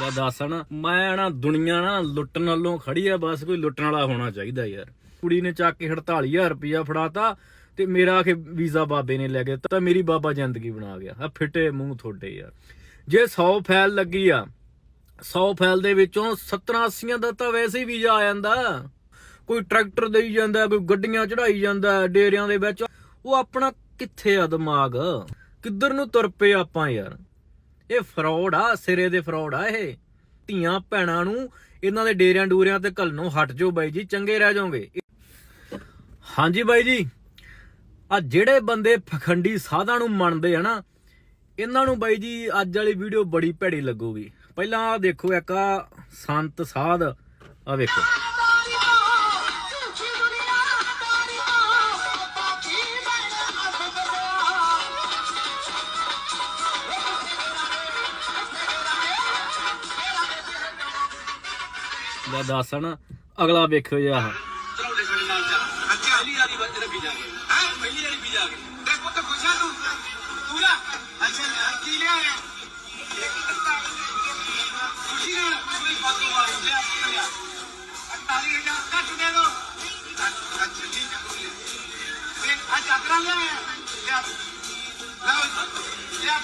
ਲੈ ਦੱਸ ਨਾ ਮੈਂ ਨਾ ਦੁਨੀਆ ਨਾ ਲੁੱਟਣ ਨਾਲੋਂ ਖੜੀ ਆ, ਬਸ ਕੋਈ ਲੁੱਟਣ ਵਾਲਾ ਹੋਣਾ ਚਾਹੀਦਾ ਯਾਰ। ਕੁੜੀ ਨੇ ਚੱਕ ਕੇ 48000 ਰੁਪਇਆ ਫੜਾਤਾ ਤੇ ਮੇਰਾ ਕਿ ਵੀਜ਼ਾ ਬਾਬੇ ਨੇ ਲੈ ਗਿਆ ਤਾਂ ਮੇਰੀ ਬਾਬਾ ਜ਼ਿੰਦਗੀ ਬਣਾ ਗਿਆ। ਆ ਫਿੱਟੇ ਮੂੰਹ ਤੁਹਾਡੇ ਯਾਰ। ਜੇ 100 ਫੈਲ ਲੱਗੀ ਆ 100 ਫੈਲ ਦੇ ਵਿੱਚੋਂ 70 80 ਦਾ ਤਾਂ ਵੈਸੇ ਹੀ ਵੀਜ਼ਾ ਆ ਜਾਂਦਾ। ਕੋਈ ਟਰੈਕਟਰ ਦੇਈ ਜਾਂਦਾ, ਕੋਈ ਗੱਡੀਆਂ ਚੜਾਈ ਜਾਂਦਾ, ਡੇਰਿਆਂ ਦੇ ਵਿੱਚ। ਉਹ ਆਪਣਾ ਕਿੱਥੇ ਆ ਦਿਮਾਗ? ਕਿੱਧਰ ਨੂੰ ਤੁਰ ਪਏ ਆਪਾਂ ਯਾਰ? ਇਹ ਫਰਾਡ ਆ, ਸਿਰੇ ਦੇ ਫਰਾਡ ਆ ਇਹ। ਧੀਆਂ ਭੈਣਾਂ ਨੂੰ ਇਹਨਾਂ ਦੇ ਡੇਰਿਆਂ ਡੂਰਿਆਂ ਤੇ ਘੱਲਣੋਂ ਹਟ ਜਾਓ ਬਾਈ ਜੀ, ਚੰਗੇ ਰਹਿ ਜਾਓਗੇ। ਹਾਂਜੀ ਬਾਈ ਜੀ, ਆ ਜਿਹੜੇ ਬੰਦੇ ਫਖੰਡੀ ਸਾਧਾਂ ਨੂੰ ਮੰਨਦੇ ਆ ਨਾ, ਇਹਨਾਂ ਨੂੰ ਬਾਈ ਜੀ ਅੱਜ ਵਾਲੀ ਵੀਡੀਓ ਬੜੀ ਭੈੜੀ ਲੱਗੂਗੀ। ਪਹਿਲਾਂ ਦੇਖੋ ਇੱਕ ਸੰਤ ਸਾਧ ਆ ਵੇਖੋ। ਲੈ ਦੱਸ ਨਾ ਅਗਲਾ ਵੇਖਿਓ ਜੀ ਆਹ। ਚਲਾਉਂਦੇ ਸਾਡੇ ਨਾਲ ਜਾ ਅੱਛਾ। ਪਹਿਲੀ ਵਾਰੀ ਬੱਚੇ ਲੱਗੀ ਜਾ ਕੇ। ਹੈ? ਪਹਿਲੀ ਵਾਰੀ ਵੀ ਜਾ ਕੇ। ਤੇ ਪੁੱਤ ਖੁਸ਼ਾ ਤੂੰ? ਤੂੰ ਨਾ ਅੱਛਾ ਕੀ ਲਿਆ ਹੈ? ਖੁਸ਼ੀ ਨਾਲ ਕੋਈ ਬਾਤੋਂ ਵਾਲੀ ਲਿਆ ਪੁੱਤ ਲਿਆ ਅਤਾਲੀ ਹਜ਼ਾਰ ਕੱਟ ਦੇ ਦੋ। ਅੱਛਾ ਠੀਕ ਹੈ ਤੂੰ ਲੈ ਤੇ ਆ ਚਾਦਰਾਂ ਲਿਆ ਹੈ? ਲਿਆ ਲਓ ਲਿਆ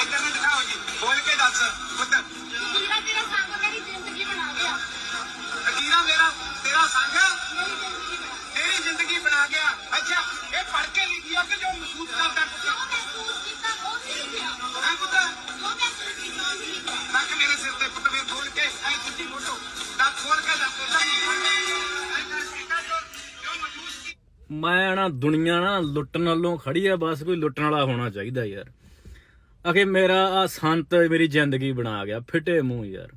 ਇੱਧਰ ਨੂੰ ਦਿਖਾਓ ਜੀ। ਬੋਲ ਕੇ ਦੱਸ। ਪੁੱਤ ਅੱਛਾ ਇਹ ਪੜ ਕੇ ਲਿਖਿਆ ਕਿ ਜੋ ਮਹਿਸੂਸ ਕਰਦਾ ਪੁੱਤ ਹੈ ਪੁੱਤ ਰੱਖ ਮੇਰੇ ਸਿਰ ਤੇ ਪੁੱਤ ਵੇ ਖੋਲ ਕੇ ਐ ਤੁਸੀਂ ਮੋਟੋ ਦਾ ਖੋਲ ਕੇ ਦੱਸ ਜੋ ਮਹਿਸੂਸ ਕੀ ਮੈਂ ਨਾ ਦੁਨੀਆ ਨਾ ਲੁੱਟਣ ਨਾਲੋਂ ਖੜੀ ਆ ਬਸ ਕੋਈ ਲੁੱਟਣ ਵਾਲਾ ਹੋਣਾ ਚਾਹੀਦਾ ਯਾਰ। ਅਖੇ ਮੇਰਾ ਆ ਸੰਤ ਮੇਰੀ ਜ਼ਿੰਦਗੀ ਬਣਾ ਗਿਆ ਫਿੱਟੇ ਮੂੰਹ ਯਾਰ।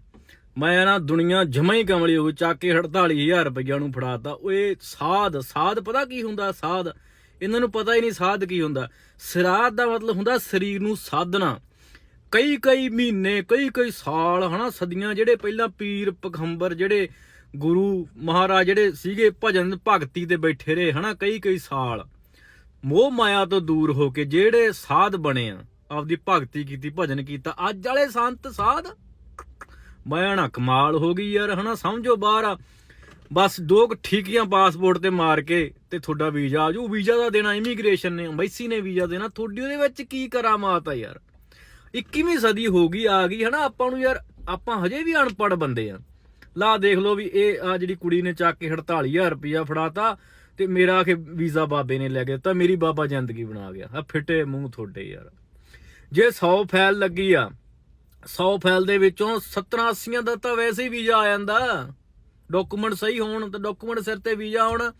ਮੈਂ ਨਾ ਦੁਨੀਆ ਜਮਾ ਹੀ ਕਮਲੀ ਹੋ ਗਈ ਚੱਕ ਕੇ 48000 ਰੁਪਈਆ ਨੂੰ ਫੜਾਤਾ। ਓਏ ਸਾਧ ਸਾਧ ਪਤਾ ਕੀ ਹੁੰਦਾ? ਸਾਧ। ਇਹਨਾਂ ਨੂੰ ਪਤਾ ਹੀ ਨਹੀਂ ਸਾਧ ਕੀ ਹੁੰਦਾ। ਸਿਰਾਧ ਦਾ ਮਤਲਬ ਹੁੰਦਾ ਸਰੀਰ ਨੂੰ ਸਾਧਨਾ। ਕਈ ਕਈ ਮਹੀਨੇ, ਕਈ ਕਈ ਸਾਲ, ਹਨਾ, ਸਦੀਆਂ, ਜਿਹੜੇ ਪਹਿਲਾਂ ਪੀਰ, ਪਖੰਬਰ, ਜਿਹੜੇ ਗੁਰੂ ਮਹਾਰਾਜ, ਜਿਹੜੇ ਸੀਗੇ ਭਜਨ ਭਗਤੀ ਤੇ ਬੈਠੇ ਰਹੇ, ਹਨਾ, ਕਈ ਕਈ ਸਾਲ। ਮੋਹ ਮਾਇਆ ਤੋਂ ਦੂਰ ਹੋ ਕੇ ਜਿਹੜੇ ਸਾਧ ਬਣੇ ਆ, ਆਪਦੀ ਭਗਤੀ ਕੀਤੀ, ਭਜਨ ਕੀਤਾ, ਅੱਜ ਵਾਲੇ ਸੰਤ ਸਾਧ ਮੈਂ ਨਾ ਕਮਾਲ ਹੋ ਗਈ ਯਾਰ, ਹਨਾ, ਸਮਝੋ ਬਾਹਰ ਆ। ਬਸ ਦੋ ਕੁ ਠੀਕੀਆਂ ਪਾਸਪੋਰਟ ਤੇ ਮਾਰ ਕੇ ਤੇ ਤੁਹਾਡਾ ਵੀਜ਼ਾ ਆ ਜੂ ਵੀਜ਼ਾ ਦਾ ਦੇਣਾ ਇਮੀਗ੍ਰੇਸ਼ਨ ਨੇ, ਐਮਬੈਸੀ ਨੇ ਵੀਜ਼ਾ ਦੇਣਾ। ਤੁਹਾਡੀ ਉਹਦੇ ਵਿੱਚ ਕੀ ਕਰਾਮਾਤ ਆ ਯਾਰ? 21ਵੀਂ ਸਦੀ ਹੋ ਗਈ, ਆ ਗਈ, ਹਨਾ, ਆਪਾਂ ਨੂੰ ਯਾਰ, ਆਪਾਂ ਹਜੇ ਵੀ ਅਨਪੜ੍ਹ ਬੰਦੇ ਆ। ਲਾ ਦੇਖ ਲਓ ਵੀ ਇਹ ਆ ਜਿਹੜੀ ਕੁੜੀ ਨੇ ਚੱਕ ਕੇ 48000 ਰੁਪਇਆ ਫੜਾਤਾ ਤੇ ਮੇਰਾ ਕਿ ਵੀਜ਼ਾ ਬਾਬੇ ਨੇ ਲੈ ਕੇ ਦਿੱਤਾ, ਮੇਰੀ ਬਾਬਾ ਜ਼ਿੰਦਗੀ ਬਣਾ ਗਿਆ। ਆ ਫਿੱਟੇ ਮੂੰਹ ਤੁਹਾਡੇ ਯਾਰ। ਜੇ 100 ਫੈਲ ਲੱਗੀ ਆ 100 ਫਾਈਲ ਦੇ ਵਿੱਚੋਂ 70 80 ਦਾ ਤਾਂ ਵੈਸੇ ਹੀ ਵੀਜ਼ਾ ਆ ਜਾਂਦਾ। ਡਾਕੂਮੈਂਟ ਸਹੀ ਹੋਣ ਤੇ ਡਾਕੂਮੈਂਟ ਸਿਰ ਤੇ ਵੀਜ਼ਾ ਹੋਣ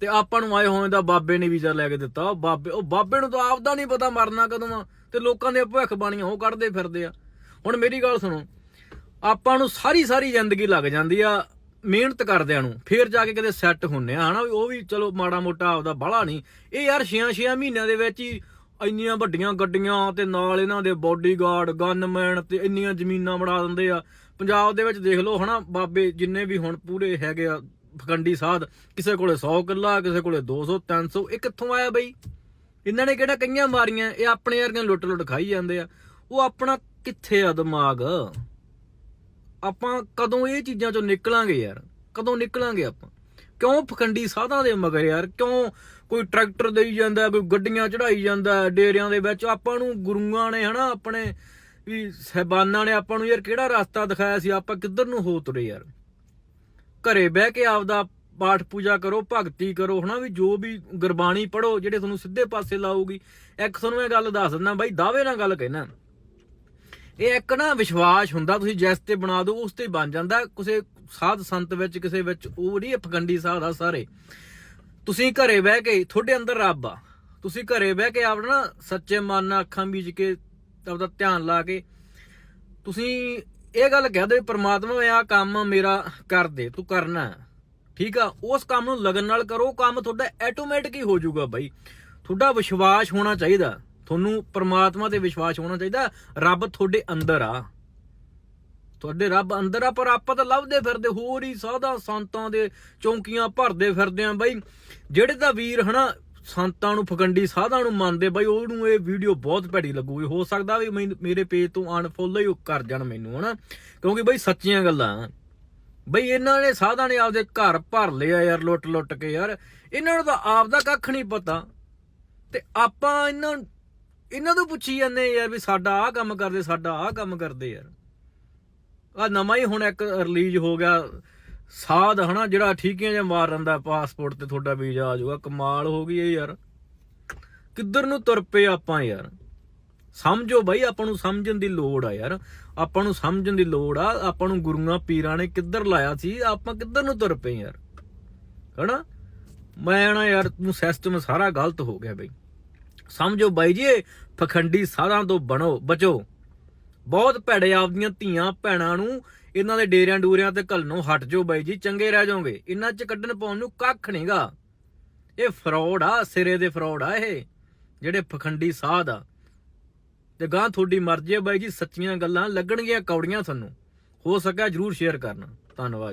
ਤੇ ਆਪਾਂ ਨੂੰ ਆਏ ਹੋਏ ਦਾ ਬਾਬੇ ਨੇ ਵੀਜ਼ਾ ਲੈ ਕੇ ਦਿੱਤਾ। ਉਹ ਬਾਬੇ ਉਹ ਬਾਬੇ ਨੂੰ ਤਾਂ ਆਪਦਾ ਨਹੀਂ ਪਤਾ ਮਰਨਾ ਕਦੋਂ ਆ ਤੇ ਲੋਕਾਂ ਦੇ ਭਵਿੱਖ ਬਾਣੀਆਂ ਉਹ ਕੱਢਦੇ ਫਿਰਦੇ ਆ। ਹੁਣ ਮੇਰੀ ਗੱਲ ਸੁਣੋ, ਆਪਾਂ ਨੂੰ ਸਾਰੀ ਸਾਰੀ ਜ਼ਿੰਦਗੀ ਲੱਗ ਜਾਂਦੀ ਆ ਮਿਹਨਤ ਕਰਦਿਆਂ ਨੂੰ। ਫੇਰ ਜਾ ਕੇ ਕਿਤੇ ਸੈੱਟ ਹੁੰਨੇ ਆ। ਹਨਾ ਵੀ ਉਹ ਵੀ ਚਲੋ ਮਾੜਾ ਮੋਟਾ ਆਪਦਾ ਬਾਹਲਾ ਨਹੀਂ। ਇਹ ਯਾਰ 6-6 ਮਹੀਨਿਆਂ ਦੇ ਵਿੱਚ ਹੀ ਇੰਨੀਆਂ ਵੱਡੀਆਂ ਗੱਡੀਆਂ ਤੇ ਨਾਲ ਇਹਨਾਂ ਦੇ ਬਾਡੀਗਾਰਡ ਗਨਮੈਨ ਤੇ ਇੰਨੀਆਂ ਜ਼ਮੀਨਾਂ ਬਣਾ ਦਿੰਦੇ ਆ। ਪੰਜਾਬ ਦੇ ਵਿੱਚ ਦੇਖ ਲਓ ਹਨਾ, ਬਾਬੇ ਜਿੰਨੇ ਵੀ ਹੁਣ ਪੂਰੇ ਹੈਗੇ ਆ ਫਕੰਡੀ ਸਾਧ, ਕਿਸੇ ਕੋਲੇ 100 ਕਿੱਲਾ, ਕਿਸੇ ਕੋਲੇ 200 300 ਇਹ ਕਿੱਥੋਂ ਆਇਆ ਬਈ? ਇਹਨਾਂ ਨੇ ਕਿਹੜਾ ਕਈਆਂ ਮਾਰੀਆਂ, ਇਹ ਆਪਣੇ ਵਰਗਿਆਂ ਲੁੱਟ ਲੁੱਟ ਖਾਈ ਜਾਂਦੇ ਆ। ਉਹ ਆਪਣਾ ਕਿੱਥੇ ਆ ਦਿਮਾਗ? ਆਪਾਂ ਕਦੋਂ ਇਹ ਚੀਜ਼ਾਂ ਚੋਂ ਨਿਕਲਾਂਗੇ ਯਾਰ? ਕਦੋਂ ਨਿਕਲਾਂਗੇ ਆਪਾਂ? ਕਿਉਂ ਫਕੰਡੀ ਸਾਧਾਂ ਦੇ ਮਗਰ ਯਾਰ? ਕਿਉਂ ਕੋਈ ਟਰੈਕਟਰ ਦੇਈ ਜਾਂਦਾ, ਕੋਈ ਗੱਡੀਆਂ ਚੜਾਈ ਜਾਂਦਾ ਡੇਰਿਆਂ ਦੇ ਵਿੱਚ। ਆਪਾਂ ਨੂੰ ਗੁਰੂਆਂ ਨੇ ਹਨਾ ਆਪਣੇ ਵੀ ਸਹਿਬਾਨਾਂ ਨੇ ਆਪਾਂ ਨੂੰ ਯਾਰ ਕਿਹੜਾ ਰਸਤਾ ਦਿਖਾਇਆ ਸੀ? ਆਪਾਂ ਕਿੱਧਰ ਨੂੰ ਹੋ ਤੁਰੇ ਯਾਰ? ਘਰੇ ਬਹਿ ਕੇ ਆਪਦਾ ਪਾਠ ਪੂਜਾ ਕਰੋ, ਭਗਤੀ ਕਰੋ, ਹਨਾ ਵੀ ਜੋ ਵੀ ਗੁਰਬਾਣੀ ਪੜੋ ਜਿਹੜੇ ਤੁਹਾਨੂੰ ਸਿੱਧੇ ਪਾਸੇ ਲਾਊਗੀ। ਇੱਕ ਤੁਹਾਨੂੰ ਇਹ ਗੱਲ ਦੱਸ ਦਿੰਦਾ ਬਾਈ, ਦਾਅਵੇ ਨਾਲ ਗੱਲ ਕਹਿਣਾ ਇਹ ਇੱਕ ਨਾ ਵਿਸ਼ਵਾਸ ਹੁੰਦਾ, ਤੁਸੀਂ ਜਿਸ ਤੇ ਬਣਾ ਦਿਓ, ਉਸ ਤੇ ਬਣ ਜਾਂਦਾ। ਕਿਸੇ ਸਾਧ ਸੰਤ ਵਿੱਚ, ਕਿਸੇ ਵਿੱਚ ਉਹ ਨਹੀਂ ਫਕੰਡੀ ਸਾਧ ਆ ਸਾਰੇ। ਤੁਸੀਂ ਘਰੇ ਬਹਿ ਕੇ ਤੁਹਾਡੇ ਅੰਦਰ ਰੱਬ ਆ। ਤੁਸੀਂ ਘਰੇ ਬਹਿ ਕੇ ਆਪਣਾ ਨਾ ਸੱਚੇ ਮਨ ਨਾਲ ਅੱਖਾਂ ਮੀਚ ਕੇ, ਆਪਦਾ ਧਿਆਨ ਲਾ ਕੇ, ਤੁਸੀਂ ਇਹ ਗੱਲ ਕਹਿ ਦੇ ਪ੍ਰਮਾਤਮਾ ਆ ਕੰਮ ਮੇਰਾ ਕਰ ਦੇ, ਤੂੰ ਕਰਨਾ। ਠੀਕ ਆ, ਉਸ ਕੰਮ ਨੂੰ ਲਗਨ ਨਾਲ ਕਰੋ ਕੰਮ ਤੁਹਾਡਾ ਆਟੋਮੈਟਿਕ ਹੀ ਹੋ ਜਾਊਗਾ ਬਾਈ। ਤੁਹਾਡਾ ਵਿਸ਼ਵਾਸ ਹੋਣਾ ਚਾਹੀਦਾ। ਤੁਹਾਨੂੰ ਪਰਮਾਤਮਾ ਤੇ ਵਿਸ਼ਵਾਸ ਹੋਣਾ ਚਾਹੀਦਾ, ਰੱਬ ਤੁਹਾਡੇ ਅੰਦਰ ਆ। ਤੁਹਾਡੇ ਰੱਬ ਅੰਦਰ ਆ, ਪਰ ਆਪਾਂ ਤਾਂ ਲੱਭਦੇ ਫਿਰਦੇ, ਹੋਰ ਹੀ ਸਾਧਾ ਸੰਤਾਂ ਦੇ ਚੌਂਕੀਆਂ ਭਰਦੇ ਫਿਰਦੇ ਆ ਬਾਈ। ਜਿਹੜੇ ਤਾਂ ਵੀਰ ਹਨਾ, ਸੰਤਾਂ ਨੂੰ ਫਕੰਡੀ ਸਾਧਾਂ ਨੂੰ ਮੰਨਦੇ, ਬਾਈ ਉਹਨੂੰ ਇਹ ਵੀਡੀਓ ਬਹੁਤ ਭੈੜੀ ਲੱਗੂਗੀ। ਹੋ ਸਕਦਾ ਵੀ ਮੈਨ- ਮੇਰੇ ਪੇਜ ਤੋਂ ਅਨਫੋਲੋ ਹੀ ਕਰ ਜਾਣ ਮੈਨੂੰ, ਹਨਾ। ਕਿਉਂਕਿ ਬਾਈ ਸੱਚੀਆਂ ਗੱਲਾਂ ਬਈ ਇਹਨਾਂ ਨੇ ਸਾਧਾਂ ਨੇ ਆਪਦੇ ਘਰ ਭਰ ਲਿਆ ਯਾਰ, ਲੁੱਟ ਲੁੱਟ ਕੇ ਯਾਰ। ਇਹਨਾਂ ਨੂੰ ਤਾਂ ਆਪ ਦਾ ਕੱਖ ਨਹੀਂ ਪਤਾ। ਤੇ ਆਪਾਂ ਇਹਨਾਂ ਇਹਨਾਂ ਤੋਂ ਪੁੱਛੀ ਜਾਂਦੇ ਯਾਰ ਵੀ ਸਾਡਾ ਆਹ ਕੰਮ ਕਰਦੇ, ਸਾਡਾ ਆਹ ਕੰਮ ਕਰਦੇ ਯਾਰ। ਆ ਨਵਾਂ ਹੀ ਹੁਣ ਇੱਕ ਰਿਲੀਜ਼ ਹੋ ਗਿਆ। ਸਾਧ ਹਨਾ, ਜਿਹੜਾ ਠੀਕੀਆਂ ਜਿਹਾ ਮਾਰ ਰੰਦਾ ਪਾਸਪੋਰਟ ਤੇ ਤੁਹਾਡਾ ਵੀਜ਼ਾ ਆ ਜਾਊਗਾ। ਕਮਾਲ ਹੋ ਗਈ ਇਹ ਯਾਰ। ਕਿੱਧਰ ਨੂੰ ਤੁਰ ਪਏ ਆਪਾਂ ਯਾਰ? ਸਮਝੋ ਬਈ, ਆਪਾਂ ਨੂੰ ਸਮਝਣ ਦੀ ਲੋੜ ਆ ਯਾਰ। ਆਪਾਂ ਨੂੰ ਸਮਝਣ ਦੀ ਲੋੜ ਆ। ਆਪਾਂ ਨੂੰ ਗੁਰੂਆਂ, ਪੀਰਾਂ ਨੇ ਕਿੱਧਰ ਲਾਇਆ ਸੀ? ਆਪਾਂ ਕਿੱਧਰ ਨੂੰ ਤੁਰ ਪਏ ਯਾਰ? ਹਨਾ? ਮੈਂ ਨਾ ਯਾਰ ਨੂੰ ਸਿਸਟਮ ਸਾਰਾ ਗਲਤ ਹੋ ਗਿਆ ਬਈ। ਸਮਝੋ ਬਾਈ ਜੀ, ਇਹ ਪਖੰਡੀ ਸਾਧਾਂ ਤੋਂ ਬਣੋ, ਬਚੋ। ਬਹੁਤ ਭੈੜੇ ਆਪਦੀਆਂ ਧੀਆਂ ਭੈਣਾਂ ਨੂੰ ਇਹਨਾਂ ਦੇ ਡੇਰਿਆਂ ਡੂਰਿਆਂ ਤੇ ਘੱਲਣੋਂ ਹਟ ਜਾਓ ਬਾਈ ਜੀ, ਚੰਗੇ ਰਹਿ ਜਾਓਗੇ। ਇਹਨਾਂ ਚ ਕੱਢਣ ਪਾਉਣ ਨੂੰ ਕੱਖ ਨਹੀਂਗਾ ਇਹ ਫਰਾਡ ਆ, ਸਿਰੇ ਦੇ ਫਰਾਡ ਆ ਇਹ, ਜਿਹੜੇ ਪਖੰਡੀ ਸਾਧ ਆ। ਤੇ ਗਾਂ ਤੁਹਾਡੀ ਮਰਜ਼ੀ ਹੈ ਬਾਈ ਜੀ, ਸੱਚੀਆਂ ਗੱਲਾਂ ਲੱਗਣਗੀਆਂ ਕੌੜੀਆਂ ਤੁਹਾਨੂੰ। ਹੋ ਸਕਿਆ ਜਰੂਰ ਸ਼ੇਅਰ ਕਰਨਾ। ਧੰਨਵਾਦ।